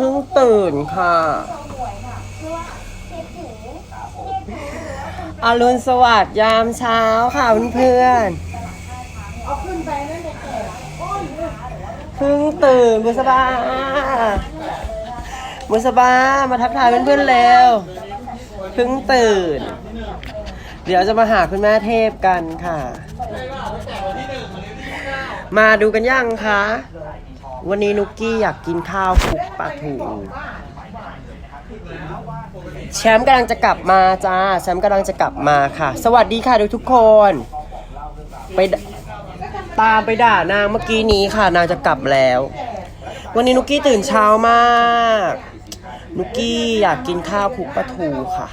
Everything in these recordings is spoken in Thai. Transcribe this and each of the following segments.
เพิ่งตื่นค่ะอรุณสวัสดิ์ยามเช้าค่ะเพื่อนเพิ่งตื่นบุษบาบุษบามาทักทายเพื่อนๆแล้วเพิ่งตื่น เดี๋ยวจะมาหาคุณแม่เทพกันค่ะ มาดูกันยังคะ วันนี้นุกกี้อยากกินข้าวคลุกปลาทูแชมป์กำลังจะกลับมาจ้าแชมป์กำลังจะกลับมาค่ะ สวัสดีค่ะทุกคน ไปตามไปด่านางเมื่อกี้นี้ค่ะ นางจะกลับแล้ว วันนี้นุกกี้ตื่นเช้ามากนุกกี้อยากกินข้าวคลุกปลาทูค่ะ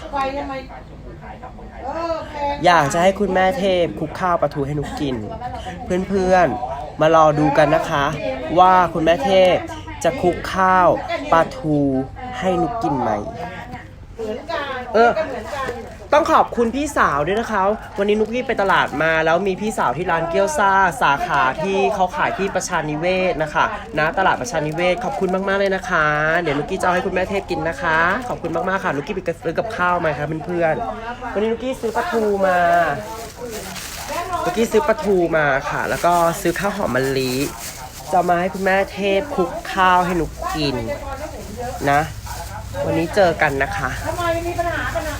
อยากจะให้คุณแม่เทพคลุกข้าวปลาทูให้นุกกิน เพื่อนๆ มารอดูกันนะคะ ว่าคุณแม่เทพจะคุกข้าวปลาทูให้นุกกินไหม เออ ต้องขอบคุณพี่สาวด้วยนะคะ วันนี้นุกกี้ไปตลาดมา แล้วมีพี่สาวที่ร้านเกี๊ยวซ่า สาขาที่เขาขายที่ประชานิเวศนะคะนะตลาดประชานิเวศขอบคุณมากๆเลยนะคะ เดี๋ยวนุกกี้จะเอาให้คุณแม่เทพกินนะคะ ขอบคุณมากๆค่ะนุกกี้ไปซื้อกับข้าวมาค่ะเพื่อนๆวันนี้นุกกี้ซื้อปลาทูมา มื่อกี้ซื้อปลาทูมาค่ะ แล้วก็ซื้อข้าวหอมมะลิจะมาให้คุณแม่เทพคลุกข้าวให้หนูกินนะ วันนี้เจอกันนะคะทำไมมีปัญหากันอะ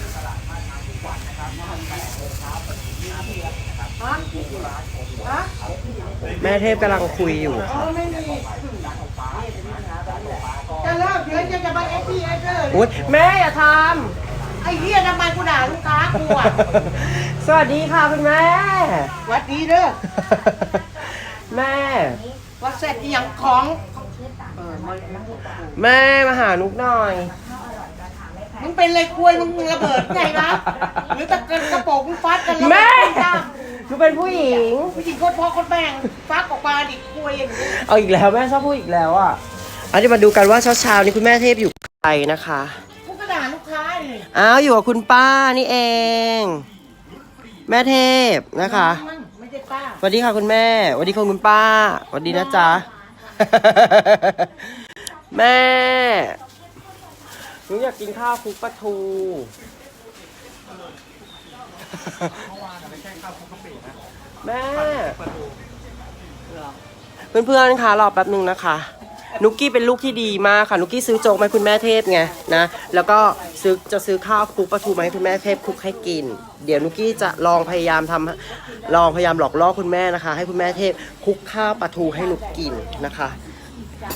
แม่เทพกำลังคุยอยู่ค่ะจะเลิกเดี๋ยวจะจะมาเอฟพีเอเอร์อุ้ยแม่อย่าทำ ไอ้เหี้ยทำไมกูด่าลูกค้ากูอะำสวัสดีค่ะคุณแม่ หวัดดีเด้อแม่ ว่าเสร็จอหย่างของเออมาแม่มาหานุกหน่อย มึงเป็นอะไรกล้วยมึงระเบิดไงวะหรือตะเกินกระโปรงมึงฟัดกันแล้วแม่จ้าหนูเป็นผู้หญิง ผู้หญิงคนพ่อคนแม่งฟักออกมาดิกล้วยอย่างนี้เอาอีกแล้วแม่ชอบพูดอีกแล้วอะอันนี้มาดูกันว่าเช้าๆนี้คุณแม่เทพอยู่กับใครนะคะ อ้าวอยู่กับคุณป้านี่เอง แม่เทพนะคะมั่งไม่ใช่ป้าสวัสดีค่ะคุณแม่สวัสดีค่ะคุณป้าสวัสดีนะจ๊ะ แม่หนูอยากกินข้าวคลุกปลาทูแม่ เพื่อนๆคะรอแป๊บหนึ่งนะคะ นุกกี้เป็นลูกที่ดีมากค่ะนุกกี้ซื้อโจ๊กมาให้คุณแม่เทพไงนะแล้วก็ซื้อจะซื้อข้าวคลุกปลาทูมาให้คุณแม่เทพคลุกให้กิน เดี๋ยวนุกกี้จะลองพยายามทำลองพยายามหลอกล่อคุณแม่นะคะ ให้คุณแม่เทพคลุกข้าวปลาทูให้นุกกินนะคะ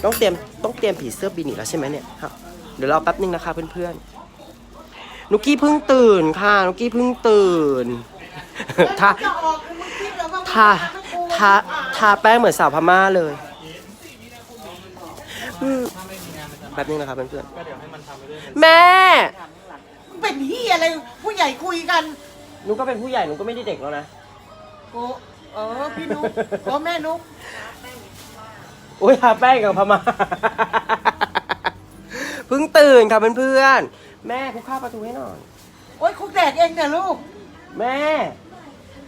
ต้องเตรียมต้องเตรียมผีเสื้อบินอีกแล้วใช่ไหมเนี่ยครับเดี๋ยวรอแป๊บนึงนะคะเพื่อนๆนุกกี้เพิ่งตื่นค่ะนุกกี้เพิ่งตื่นทาจะออกมึงคิดเหรอว่ามึงทาทาทาแป้งเหมือนสาวพม่าเลยอืม แป๊บนึงนะครับเพื่อนๆแม่มึงเป็นเหี้ยอะไรผู้ใหญ่คุยกันหนุก็เป็นผู้ใหญ่หนุก็ไม่ได้เด็กแล้วนะโอ้เออพี่นุ๊กโอ้แม่นุ๊กอุ้ยทาแป้งกับพม่าเพิ่งตื่นค่ะเพื่อนๆแม่คุกข้าวปลาทูให้หน่อย โอ้ยคุกแดกเองเนี่ยลูก แม่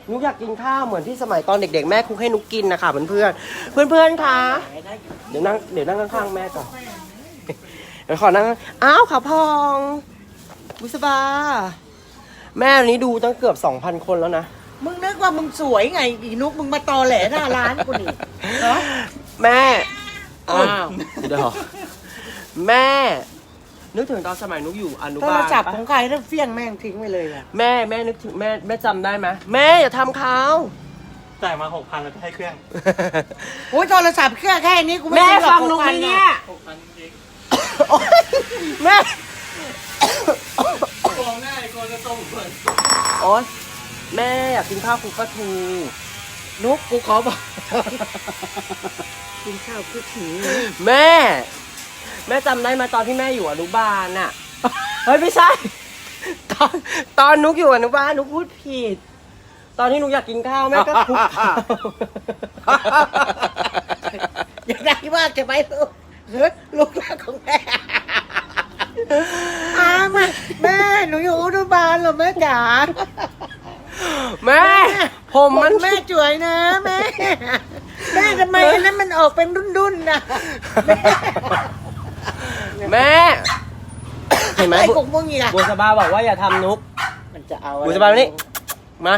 นุกอยากกินข้าวเหมือนที่สมัยตอนเด็ก ๆ แม่คุกให้นุกกินนะคะเพื่อนๆเพื่อนๆคะเดี๋ยวนั่งเดี๋ยวนั่งข้างๆแม่ก่อนเดี๋ยวขอนั่งอ้าวขาพองบุษบา แม่วันนี้ดูตั้งเกือบ2,000คนแล้วนะ มึงนึกว่ามึงสวยไง อีนุ๊กมึงมาตอแหลหน้าร้านกูนี่เหรอแม่อ้าวเดี๋ยวแม่ นึกถึงตอนสมัยนุกอยู่อนุโทบารลศัพท์ปะของใครแล้วเฟี้ยงแม่งทิ้งไปเลยอะแม่แม่นึกถึงแม่แม่จำได้ไหมแม่อย่าทำเขา จ่ายมาหกพันแล้วจะให้เครื่องโอ้ยโทรศัพท์เครื่องแค่นี้กูไม่แม่ซื้อหรอฟักงหนูไหม6,000เนี่ย หกพันจริง โอ๊ยแม่กองง่ายกองจะต้มเปิดโอ๊ยแม่อยากกินข้าวคลุกปลาทูนุ๊กกูขอบอก กินข้าวคือถือแม่ แม่จำได้ไหมาตอนที่แม่อยู่อนุบาลน่ะ เฮ้ยไม่ใช่ ตอนตอนนุกอยู่อนุบาลนุกพูดผิด ตอนที่นุกอยากกินข้าวแม่ก็คลุกข้าว อยากได้ว่าจะไปลูก เฮ้ยลูกรักของแม่อามาแม่หนูอยู่อนุบาลเหรอแม่จ๋าแม่ ผมมันแม่จ่วยนะแม่แม่ทำไมอันนั้นมันออกเป็นรุ่นๆนะแม่ เห็นไหมไอ้กุกมึงอีกอะบัวสบาบอกว่าอย่าทำนุก มันจะเอาบัวสบามานี่ มา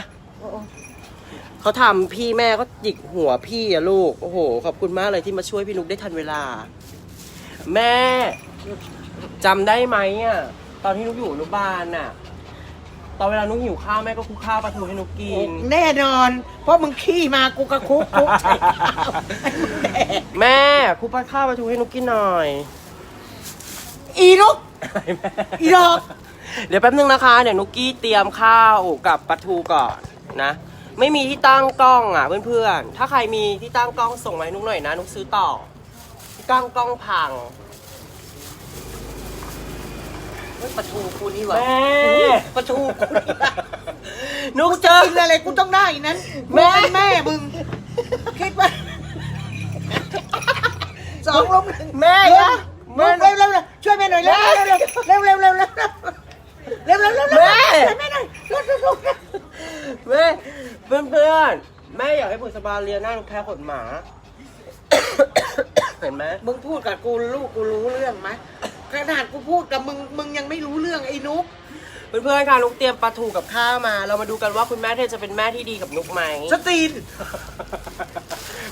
เขาทำพี่แม่ก็หยิกหัวพี่อะลูก โอ้โห ขอบคุณมากเลยที่มาช่วยพี่นุกได้ทันเวลา แม่จำได้ไหมอะตอนที่นุกอยู่อนุบาลน่ะ ตอนเวลานุกหิวข้าวแม่ก็คลุกข้าวปลาทูให้นุกกิน แน่นอน เพราะมึงขี้มากูกระคุกคุกใส่ข้าวให้มึงแดกแม่คลุกปลาข้าวปลาทูให้นุกกินหน่อย อีนุกอีดอกเดี๋ยวแป๊บนึงนะคะเดี๋ยวนุกกี้เตรียมข้าวกับปลาทูก่อนนะ ไม่มีที่ตั้งกล้องอะเพื่อนๆถ้าใครมีที่ตั้งกล้องส่งมาให้นุกหน่อยนะนุกซื้อต่อ ที่ตั้งกล้องพังเฮ้ยปลาทูกูนี่หวะแม่ปลาทูกูนี่หวะนุกเจอกินอะไรกูต้องได้อีนั้นแม่แม่มึง คิดว่าสองลมหนึ่งแม่เร็วนะเร็วเร็วเร็วเร็วช่วยแม่หน่อยเร็วเร็วเร็วเร็วเร็วเร็วเร็วเร็วเร็วเร็วเร็วเร็วแม่ ช่วยแม่หน่อยเร็วเร็วเร็วเร็วแม่เพื่อนๆแม่อยากให้บุษบาเรียนหน้านุกแพ้ขนหมา เห็นไหมมึงพูดกับกูลูกกูรู้เรื่องไหมขนาดกูพูดกับมึงมึงยังไม่รู้เรื่องไอ้นุ๊กเพื่อนๆค่ะนุกเตรียมปลาทูกับข้าวมา เรามาดูกันว่าคุณแม่เทพจะเป็นแม่ที่ดีกับนุกไหมสตรีน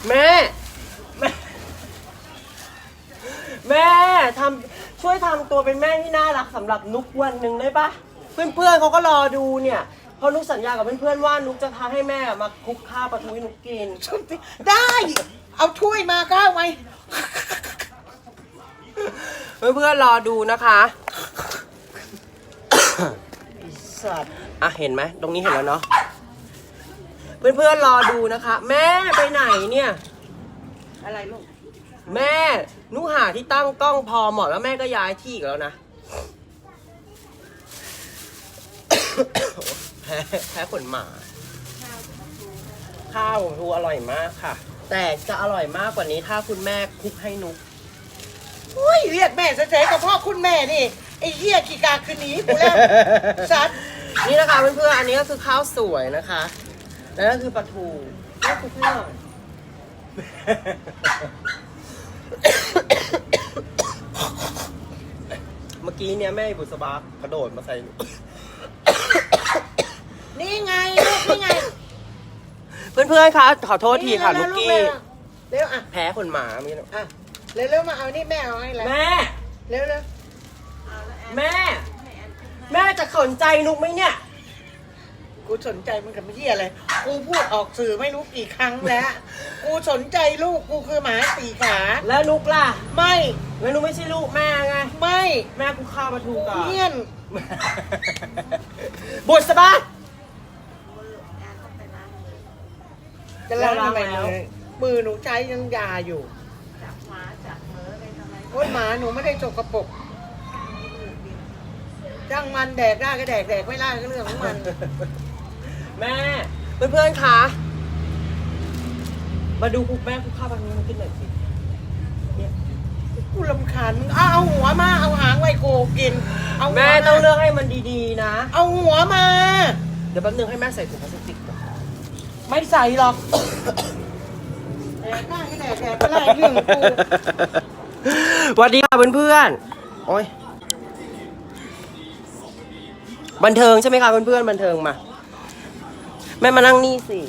แม่แม่แม่ทำช่วยทำตัวเป็นแม่ที่น่ารักสำหรับนุกวันหนึ่งได้ปะเพื่อนๆเขาก็รอดูเนี่ยเพราะนุกสัญญากับเพื่อนๆว่านุกจะทำให้แม่มาคลุกข้าวปลาทูให้นุกกินสตรีนได้ เอาถ้วยมาก้าวไหมเพื่อนๆรอดูนะคะ สัตว์อะเห็นไหมตรงนี้เห็นแล้วเนาะเพื่อนๆรอดูนะคะ แม่ไปไหนเนี่ย อะไรลูกแม่นุกหาที่ตั้งกล้องพอเหมาะแล้วแม่ก็ย้ายที่อีกแล้วนะ แพ้แพ้ขนหมา ข้าวของทูอร่อยมากค่ะ แต่จะอร่อยมากกว่านี้ถ้าคุณแม่คลุกให้นุก อุ้ยเรียกแม่เฉยๆกับพ่อคุณแม่นี่ไอ้เหี้ยขี้กาคืนนี้กูแล้วสัตว์นี่นะคะเพื่อนๆอันนี้ก็คือข้าวสวยนะคะ แล้วก็คือปลาทูแล้วคลุกให้หน่อยเมื่อกี้เนี่ยแม่บุษบากระโดดมาใส่นี่ไงลูกนี่ไง เพื่อนๆคะขอโทษทีค่ะเร็ลูวกๆกี้ เร็วๆเร็วอะแพ้คนหมาเมื่อกี้นะอะเร็วๆมาเอานี่แม่เอาให้แล้วแม่ เร็วแม่ แม่จะสนใจนุกไหมเนี่ย ๆกูสนใจมึงกับไม่เหี้ยอะไรกูพูดออกสื่อไม่รู้กี่ครั้งแล้วกูสนใจลูกกูคือหมาสี่ขาแล้วนุกล่ะ ไม่แล้วนุกไม่ใช่ลูกแม่ไง ไม่แม่กูข้าวปลาทูก่อนเงี้ยน บุษบา จะล้างทำไมล้างแล้วเลยมือหนูใช้ยังยาอยู่โอ้ยหมาหนูไม่ได้จกกระปรกจ้างมันแดกได้ก็แดกแดกไม่ได้ก็เรื่องของมัน แม่เพื่อนๆคะมาดูคุกแม่คุกข้าวปลาทูมากินหน่อยสิกูลำคาญมึงเอาเอาหัวมาเอาหางไว้กูกิน เอาหัวแม่มาต้องเลือกให้มันดีๆนะ เอาหัวมา เดี๋ยวแป๊บนึงให้แม่ใส่ถุงพลาสติกก่อน ไม่ใส่หรอกแดกได้ก็แดกแดกไม่ได้เรื่องของกูสวัสดีค่ะเพื่อนๆ โอ้ย บันเทิงใช่ไหมคะเพื่อนๆ บันเทิงมา แม่มานั่งนี่สิ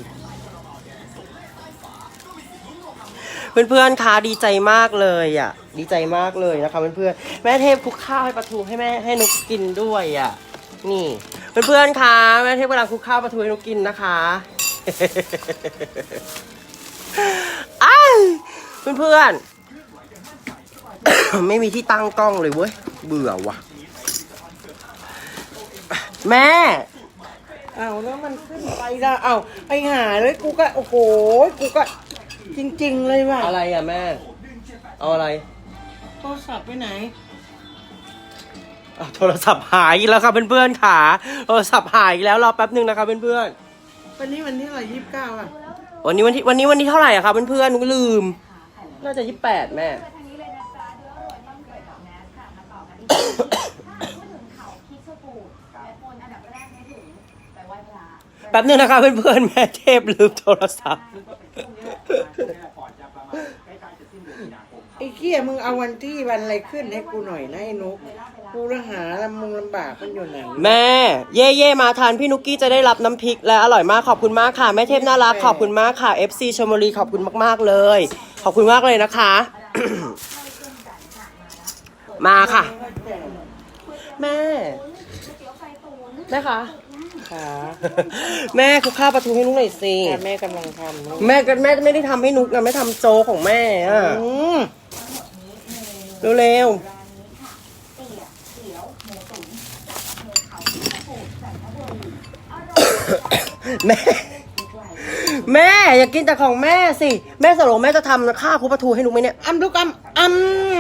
เพื่อนๆ คะดีใจมากเลยอะ ดีใจมากเลยนะคะเพื่อนๆ แม่เทพคลุกข้าวให้ปลาทูให้แม่ให้นุกกินด้วยอะ นี่ เพื่อนๆ คะแม่เทพกำลังคลุกข้าวปลาทูให้นุกกินนะคะ อ้ายเพื่อนๆไม่มีที่ตั้งกล้องเลยเว้ย เบื่อว่ะ แม่ เอาแล้วมันขึ้นไปละเอาไปหาเลยกูก็โอ้โหกูก็จริง ๆ เลยว่ะอะไรอะแม่ เอาอะไร โทรศัพท์ไปไหนอะโทรศัพท์หายอีกแล้วค่ะเพื่อนๆค่ะ โทรศัพท์หายอีกแล้วรอแป๊บหนึ่งนะคะเพื่อน วันนี้วันที่อะไรยี่สิบเก้าอะๆวันนี้วันที่วันนี้วันที่เท่าไหร่อะคะเพื่อนๆหนูลืม น่าจะยี่สิบแปดแม่ แป๊บหนึงนะคะเพื่อนๆแม่เทพลืมโทรศัพท์ ไอ้เกี้ยมึงเอาวันที่วันอะไรขึ้นให้กูหน่อยนะไอ้นุก กูระหาลำมุงลำบากมันอยู่ไหนแม่ เย่เย่มาทานพี่นุกกี้จะได้รับน้ำพริกและอร่อยมากขอบคุณมากค่ะแม่เทพน่ารักขอบคุณมากค่ะ FC ชมบุรีขอบคุณมาก ๆ เลย ขอบคุณมากเลยนะคะ มาค่ะ แม่ แม่คะขาแม่คุกข้าวปลาทูให้นุกหน่อยสิแต่แม่กำลังทำนุกแม่ก็แม่ไม่ได้ทำให้นุกนะแม่ทำโจกของแม่อะอืมเร็วๆ แม่ แม่อย่ากินแต่ของแม่สิ แม่สโลงแม่จะทำข้าวคุกปลาทูให้นุกไหมเนี่ยอ้ำลูกอ้ำอ้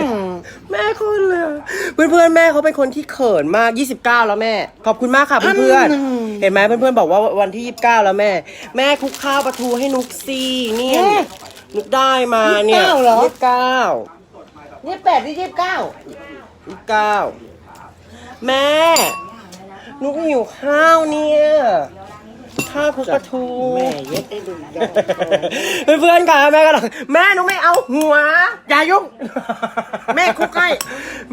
ำแม่คุณเลยเพื่อนเพื่อนๆแม่เขาเป็นคนที่เขินมาก 29 แล้วแม่ ขอบคุณมากค่ะเพื่อนเพื่อนๆเห็นไหมเพื่อนเพื่อนๆบอกว่าวันที่ 29 แล้วแม่ แม่คลุกข้าวปลาทูให้นุกซี่เนี่ยนุกได้มาเนี่ยยี่สิบเก้า ยี่สิบแปดที่ยี่สิบเก้ายี่สิบเก้า แม่ นุกหิวข้าวเนี่ย ข้าวคลุกปลาทูแม่เย็ดได้ดูยาวเพื่อนๆค่ะแม่ก็บอกแม่นุกไม่เอาหัวอย่ายุ่ง แม่คุกให้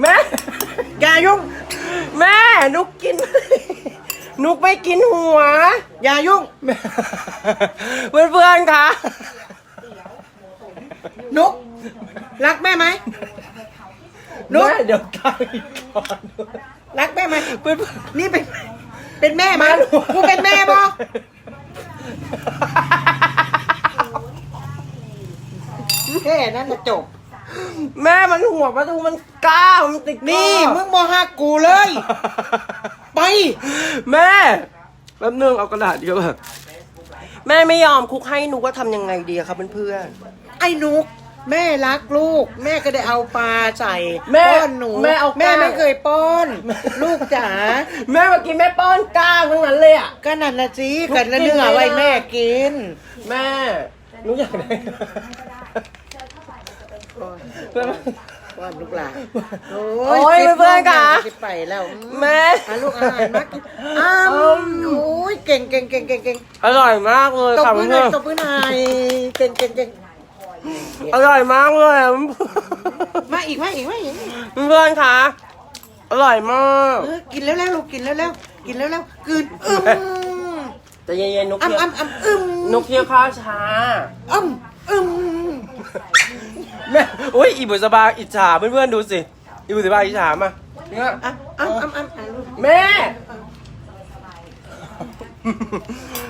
แม่อย่ายุ่ง แม่นุกกินนุกไม่กินหัว อย่ายุ่ง เพื่อนเพื่อนๆคะนุก รักแม่ไหมนุกแม่เดี๋ยวกลับอีกก่อน รักแม่ไหมเพื่อนนี่เป็นเป็นแม่ไหมกูเป็นแม่บ่แค่ นั้นนะจบ แม่มันหัวประตูมันก้าวมันติดนี่ มึงบ่ฮักกูเลย ไป แม่แป๊บนึงเอากระดาษเดียวอะแม่ไม่ยอมคุกให้นุกว่าทำยังไงดีอะครับเพื่อนไอ้นุก แม่รักลูก แม่ก็ได้เอาปลาใส่แม่ป้อนหนูแม่เอาแม่ก้าง ไม่เคยป้อน ลูกจ๋าๆแม่เมื่อกี้แม่ป้อนก้างทั้งนั้นเลยอะ ก็นั่นนะสิลูกกันกินเนื้อไม่ไว้ได้แม่กิน แม่นุกอยากได้ เพื่อนว่าลูกหลานโอ้ยสิบเพื่อนๆค่ะ สิบไปแล้วแม่หาลูกอาหารมากินอ้าวโอ้ยเก่งเก่งเก่งเก่งเก่งอร่อยมากเลยตบค่ะมือหน่เพื่ออยนตบมือหน่อยเก่งเก่งเก่งๆอร่อยมากเลยอะมาอีกมาอีกมาอีกเพื่อนๆคะอร่อยมากเออกินแล้วแล้วลูกกินแล้วแล้วกินแล้วแล้วกลืนอึมแต่เย็นๆนุกอ้ำเคี้ยวอ้ำอ้ำอึมนุกเคี้ยวข้าวช้า อ้ำอึม แม่อุ้ยอีบุษบาอิจฉาเพื่อนๆดูสิอีบุษบาอิจฉามาเนี่ยอ้ำอ้ำอ้ำอ้ำอ้ำลูกแม่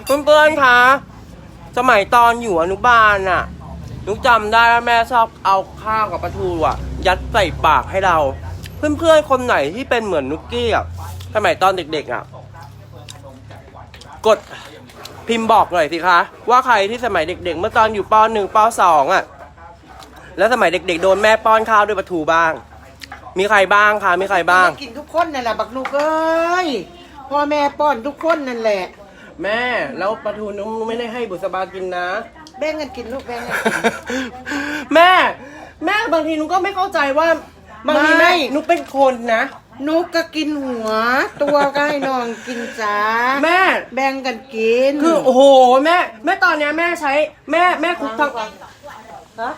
เพื่อนๆคะสมัยตอนอยู่อนุบาลน่ะนุกจำได้ว่าแม่ชอบเอาข้าวกับปลาทูอะ ยัดใส่ปากให้เรา เพื่อนๆคนไหนที่เป็นเหมือนนุกกี้อะสมัยตอนเด็กๆอะกดพิมพ์บอกหน่อยสิคะ ว่าใครที่สมัยเด็กๆ เมื่อตอนอยู่ปหนึ่งปสองอะ แล้วสมัยเด็กๆ โดนแม่ป้อนข้าวด้วยปลาทูบ้าง มีใครบ้างคะมีใครบ้าง กินทุกคนนั่นแหละบักลูกเอ้ยพ่อแม่ป้อนทุกคนนั่นแหละ แม่แล้วปลาทูนุ้มไม่ได้ให้บุษบากินนะ แบ่งกันกินลูกแบ่งกันกิน แม่ แม่บางทีนุ้ก็ไม่เข้าใจว่าบางทีไม่แม่ นุ้เป็นคนนะ นุกก็กินหัว ตัวก็ให้น้องกินจ้าแม่ แบ่งกันกินคือโอ้โหแม่แม่ตอนเนี้ยแม่ใช้แม่แม่คุกทั้งฮะ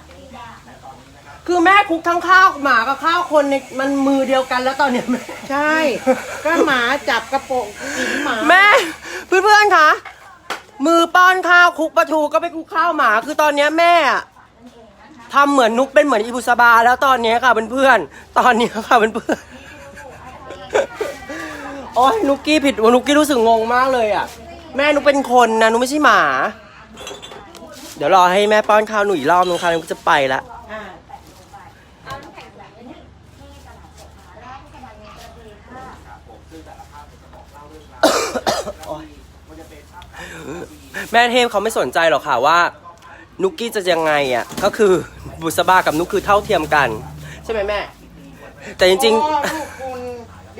คือแม่คุกทั้งข้าวหมากับข้าวคนในมันมือเดียวกันแล้วตอนเนี้ยแม่ ใช่ ก็หมาจับกระโปรงกินหมาแม่เพื่อนๆคะมือป้อนข้าวคุกปลาทูก็ไปคุกข้าวหมา คือตอนเนี้ยแม่อะทำเหมือนนุกเป็นเหมือนอีบุษบา แล้วตอนเนี้ยค่ะเพื่อนๆตอนเนี้ยค่ะเพื่อนๆโอ้ยนุกกี้ผิดนุกกี้รู้สึกงงมากเลยอะ แม่นุกเป็นคนนะนุกไม่ใช่หมา เดี๋ยวรอให้แม่ป้อนข้าวหนุ่ยรอบนึงค่ะนุกจะไปละ แม่เทพเขาไม่สนใจหรอกค่ะว่า นุกกี้จะยังไงอะก็คือบุษบากับนุกคือเท่าเทียมกัน ใช่ไหมแม่ แต่จริงพ่อลูกคุณ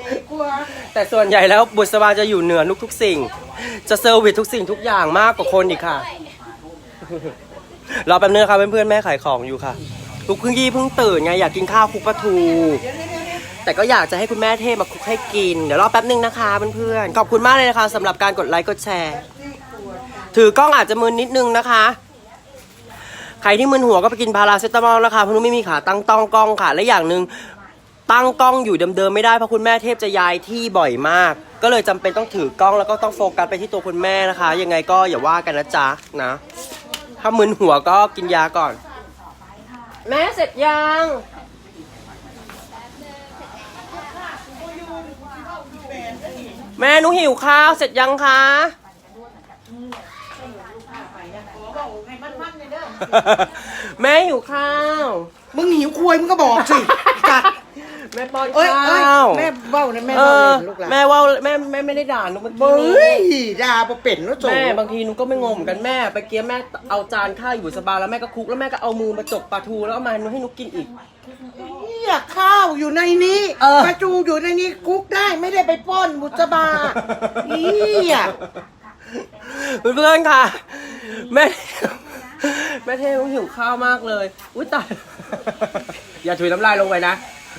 ดีกว่าๆแต่ส่วนใหญ่แล้วบุษบาจะอยู่เหนือนุกทุกสิ่ง จะเซอร์วิสทุกสิ่งทุกอย่างมากกว่าคนอีกค่ะ รอแป๊บนึงค่ะเพื่อนๆแม่ขายของอยู่ค่ะนุกเพิ่งยี่เพิ่งตื่นไงอยากกินข้าวคลุกปลาทู แต่ก็อยากจะให้คุณแม่เทพมาคลุกให้กิน เดี๋ยวรอแป๊บนึงนะคะเพื่อนๆขอบคุณมากเลยนะคะสำหรับการกดไลค์กดแชร์ ถือกล้องอาจจะมืนนิดนึงนะคะ ใครที่มึนหัวก็ไปกินพาราเซตามอลนะคะเพราะนุกไม่มีขาตั้งต้องกล้องค่ะ และอย่างหนึ่งตั้งกล้องอยู่เดิมๆไม่ได้เพราะคุณแม่เทพจะย้ายที่บ่อยมาก ก็เลยจำเป็นต้องถือกล้องแล้วก็ต้องโฟกัสไปที่ตัวคุณแม่นะคะ ยังไงก็อย่าว่ากันนะจ๊ะนะ ถ้ามึนหัวก็กินยาก่อน แม่เสร็จยังแม่หนูหิวข้าวเสร็จยังคะ แม่หิวข้าว มึงหิวควยมึงก็บอกสิจัดแม่ป้อนเอ้ยเอ้ยข้าวแม่เบ้านะแม่เอเบ้าอเล่นลูกหลานแม่ว่าแม่แม่ไม่ได้ด่าหนูเมื่อกี้เบ้ยนี้ด่าบ่เป็นแล้วโจแม่บางทีหนูก็ไม่งงเหมือนกันแม่ไปเกี้ยแม่เอาจานข้าวอยู่สบายแล้วแม่ก็คลุกแล้วแม่ก็เอามือมาจกปลาทูแล้วเอามาให้หนูกินอีกอยากข้าวอยู่ในนี้เออ ปลาจูอยู่ในนี้กุ๊กได้ไม่ได้ไปป้อนบุษบาอีอะเพื่อนๆค่ะ แม่ แม่เทพหิวข้าวมากเลย อุ้ยตาย อย่าถุยน้ำลายลงไปนะ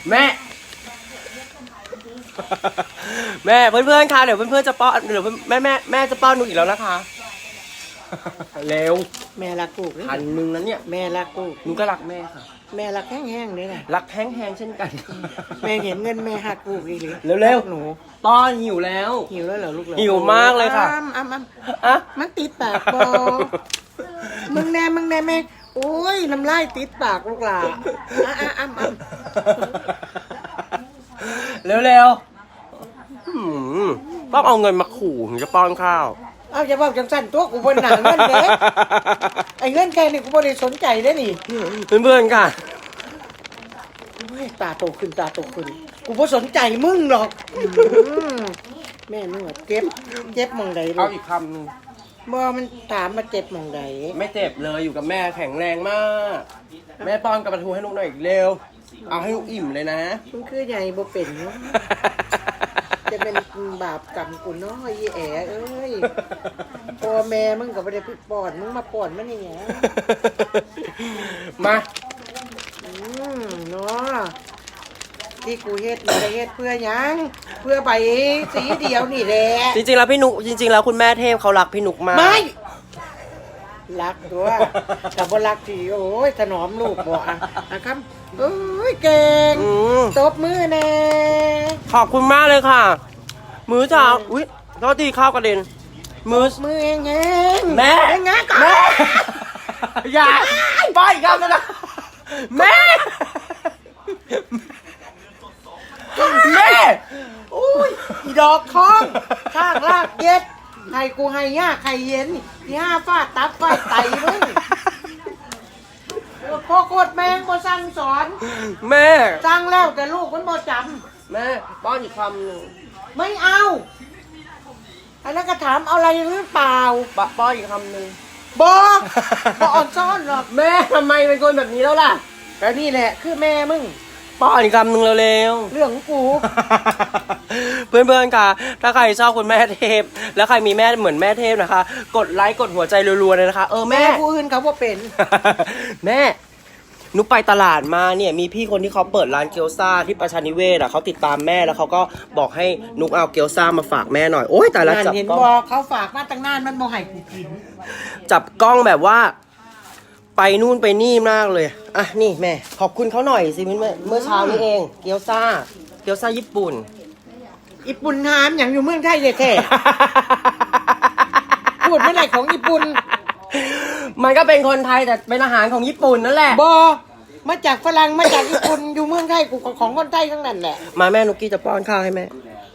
แม่ แม่เพื่อนๆค่ะเดี๋ยวเพื่อนๆจะป้อนเดี๋ยวแม่แม่แม่จะป้อนหนูอีกแล้วนะคะ เร็วแม่รักกูกเลยพันหนึ่งนั้นเนี่ยแม่รักกูกหนูก็รักแม่ค่ะ แม่รักแห้งๆเลยนะรักแห้งๆเช่นกัน แม่เห็นเงินแม่หักกูกอีหรือเร็วๆ หนูป้อนหิวแล้ว หิวแล้วเหรอลูกเหรอหิวมากเลยค่ะอ้ำอ้ำอ้ำอะมันติดปากบอ มึงแน่มึงแน่แม่โอ้ยน้ำลายติดปากลูกหลานอะอะอ้ำอ้ำเร็วๆหืมต้องเอาเงินมาขู่ถึงจะป้อนข้าว เอาจะบอกจังสั่นตัวกูบนหนังเงินเด็กไอ้เงินแค่นี้กูบ่ได้สนใจได้อนี่เพื่อนๆค่ะเฮ้ยตาโตขึ้นตาโตขึ้น กูบ่สนใจมึงหรอกอืมแม่มึงอะเจ็บเจ็บมองใดลูเอาอีกคำหนึง บ่มันถามมาเจ็บหมองใดไม่เจ็บเลยอยู่กับแม่แข็งแรงมาก แม่ป้อนกับปลาทูให้ลูกหน่อยอีกเร็ว เอาให้ลูกอิ่มเลยนะมึงคือใหญ่บ่เป็นเนอะจะเป็นบาปกรรมกูเนาะยี่แอ๋เอ้ยพ่อแม่มึงก็บ่ได้พี่ป้อนมึงมาป้อนมันนี่แหละมาอืมเนาะ ที่กูเฮ็ดนี่ก็เฮ็ดเพื่อหยังเพื่อใบสีเดียวนี่แหละจริงๆแล้วพี่นุกจริง ๆ แล้วคุณแม่เทพเขารักพี่นุกมาก ไม่รักตัวแต่บ่รักทีโอ้ยถนอมลูกบ่อะอะครับเอ้ยเก่งอืม ตบมือแน่ขอบคุณมากเลยค่ะ มื้อเช้าอุ้ยโทษทีข้าวกระเด็น มื้อ มือเองเองแม่เองไงก่อนแม่อย่าไปอีกคำนึงนะ แม่ แม่อุ้ยอีดอกคองข้างลากเย็ดให้กูให้ยากให้เย็นที่ห้าฟาดตับไฟไตมึงพ่อโคตรแมงบ่สั่งสอนแม่ สั่งแล้วแต่ลูกมันบ่จแม่ป้อนอีกคำหนึ่งำไม่เอาอันนั้นก็ถามเอาอะไรหรือเปล่าปะป้อนอีกคำหนึ่งบอบออ่อนซ่อนหรอก แม่ทำไมเป็นคนแบบนี้แล้วล่ะ แต่นี่แหละ คือแม่มึง ป้อนอีกคำหนึ่งเร็วเรื่องของกูๆ เพื่อนๆค่ะ ถ้าใครชอบคุณแม่เทพ แล้วใครมีแม่เหมือนแม่เทพนะคะ กดไลค์กดหัวใจรัวๆเลยนะคะ เออแม่ แม่ผู้อื่นเขาว่าเป็น แม่หนุไปตลาดมาเนี่ยมีพี่คนที่เขาเปิดร้านเกี๊ยวซ่าที่ประชานิเวศอะเขาติดตามแม่แล้วเขาก็บอกให้นุกเอาเกี๊ยวซ่ามาฝากแม่หน่อยโอ๊ยแต่ละงานจับเห็นกล้บอองเขาฝากมาตั้งนานมันบ่ให้กูกินจับกล้องแบบว่า ไปนู่นไปนี่มากเลย อะ นี่แม่ ขอบคุณเขาหน่อยสิเมื่อเมื่อเช้านี้เอง เกี๊ยวซ่า เกี๊ยวซ่าญี่ปุ่น ญี่ปุ่นหามอย่างอยู่เมืองไทยแท้ๆพูดไม่ไรของญี่ปุ่นมันก็เป็นคนไทยแต่เป็นอาหารของญี่ปุ่นนั่นแหละ บอมาจากฝรั่งมาจากญี่ปุ่นอยู่เมืองไทยกูของคนไทยทั้งนั้นแหละมาแม่นุกกี้จะป้อนข้าวให้แม่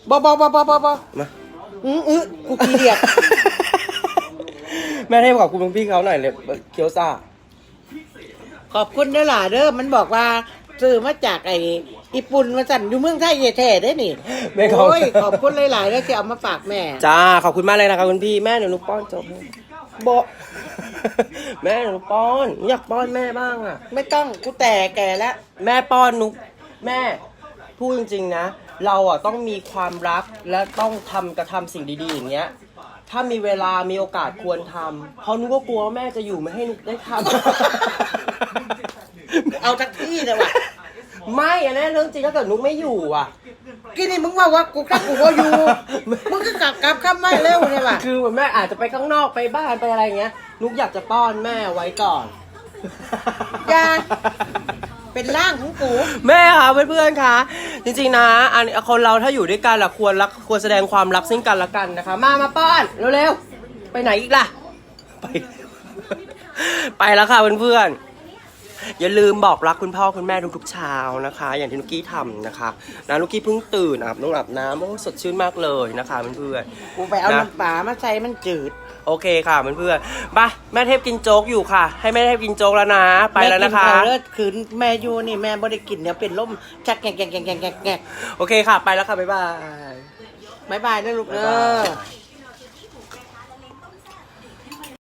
บอบอบอบอบอบอมา อืออื้อกูขี้เดียด แม่ให้ขอบคุณพี่เขาหน่อยเลยเกี๊ยวซ่า ขอบคุณเด้อหล่ะเด้อมันบอกว่าซื้อมาจากไอ้ญี่ปุ่นมาสั่นอยู่เมืองไทยแท้ๆได้นี่ไม่ขอบ โอ้ยขอบคุณหลายๆแล้วที่เอามาฝากแม่ จ้า ขอบคุณมากเลยนะครับคุณพี่แม่เดี๋ยวนุกป้อนจบให้บอแม่เดี๋ยวนุกป้อนหนูอยากป้อนแม่บ้างอะ ไม่ต้องกูแต่แก่แล้ว แม่ป้อนนุกแม่พูดจริงๆนะ เราอะต้องมีความรักและต้องทำกระทำสิ่งดีๆอย่างเงี้ย ถ้ามีเวลามีโอกาสควรทำเพราะนุกก็กลัวว่าแม่จะอยู่ไม่ให้นุกได้ทำเอาทักที่เลยว่ะไม่อันนี้เรื่องจริงถ้าเกิดนุกไม่อยู่อะ กินนี่มึงว่าว่ากูกลับกูก็อยู่ มึงก็กลับกลับคำไม่เร็วเนี่ยว่ะคือเหมือนแม่อาจจะไปข้างนอกไปบ้านไปอะไรอย่างเงี้ยนุกอยากจะป้อนแม่ไว้ก่อนอย่าเป็นร่างของกู แม่ค่ะเพื่อนๆค่ะ จริงๆนะ อันคนเราถ้าอยู่ด้วยกันละควรรักควรแสดงความรักซึ่งกันและกันนะคะ มามาป้อนเร็วๆไปไหนอีกล่ะ ไป ไปแล้วค่ะเพื่อนๆ อย่าลืมบอกรักคุณพ่อคุณแม่ทุกๆเช้านะคะ อย่างที่นุกกี้ทำนะคะนะนุกกี้เพิ่งตื่นอาบน้ำอาบน้ำโอ้สดชื่นมากเลยนะคะเพื่อนๆกูไปเอานะน้ำปลามาใส่มันจืดโอเคค่ะเพื่อนๆไปแม่เทพกินโจ๊กอยู่ค่ะ ให้แม่เทพกินโจ๊กแล้วนะ ไปแล้วนะคะแม่กิข้าวเลิศคืนแม่อยู่นี่แม่บ่ได้กินเดี๋ยวเป็นลมชักแกงแกงแกงแกงแกงโอเคค่ะ ไปแล้วค่ะบ๊ายบายบายบายนะลูกเด้บ๊ายบาอย